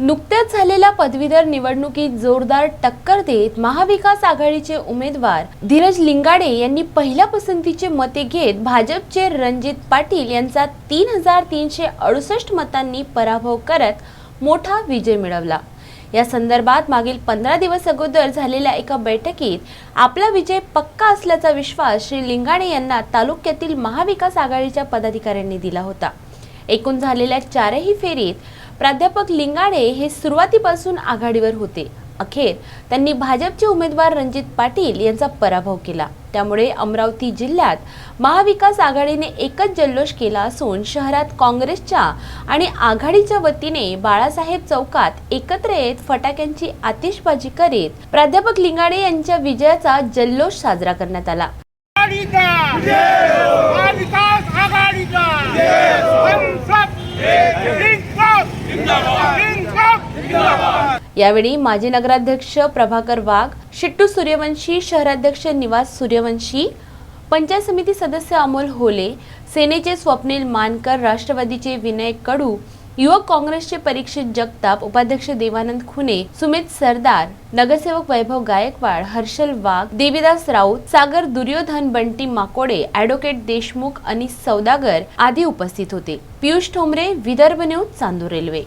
नुकत्याच झालेल्या पदवीधर निवडणुकीत जोरदार टक्कर देत महाविकास आघाडीचे उमेदवार धीरज लिंगाडे यांनी पहिल्या पसंतीचे मते घेत भाजपचे रणजित पाटील यांचा तीन हजार तीनशे अडुसष्ट मतांनी पराभव करत मोठा विजय मिळवला. या संदर्भात मागील पंधरा दिवस अगोदर झालेल्या एका बैठकीत आपला विजय पक्का असल्याचा विश्वास श्री लिंगाणे यांना तालुक्यातील महाविकास आघाडीच्या पदाधिकाऱ्यांनी दिला होता. एकूण झालेल्या चारही फेरीत प्राध्यापक लिंगाडे हे सुरुवातीपासून आघाडीवर होते. अखेर त्यांनी भाजपचे उमेदवार रणजित पाटील यांचा पराभव केला. त्यामुळे अमरावती जिल्ह्यात महाविकास आघाडीने एकच जल्लोष केला असून शहरात काँग्रेसच्या आणि आघाडीच्या वतीने बाळासाहेब चौकात एकत्र येत फटाक्यांची आतिषबाजी करीत प्राध्यापक लिंगाडे यांच्या विजयाचा जल्लोष साजरा करण्यात आला आघाडीचा महाविकास आघाडीचा हम सब जिंदाबाद जिंदाबाद यावेळी माजी नगराध्यक्ष प्रभाकर वाघ शिट्टू सूर्यवंशी शहराध्यक्ष निवास सूर्यवंशी पंचायत समिती सदस्य अमोल होले सेनेचे स्वप्नील मानकर राष्ट्रवादीचे विनय कडू युवक काँग्रेसचे परीक्षित जगताप उपाध्यक्ष देवानंद खुने सुमित सरदार नगरसेवक वैभव गायकवाड हर्षल वाघ देवीदास राऊत सागर दुर्योधन बंटी माकोडे ॲडव्होकेट देशमुख अनिस सौदागर आदी उपस्थित होते. Piyush Thombre Vidarbha news Chandur railway.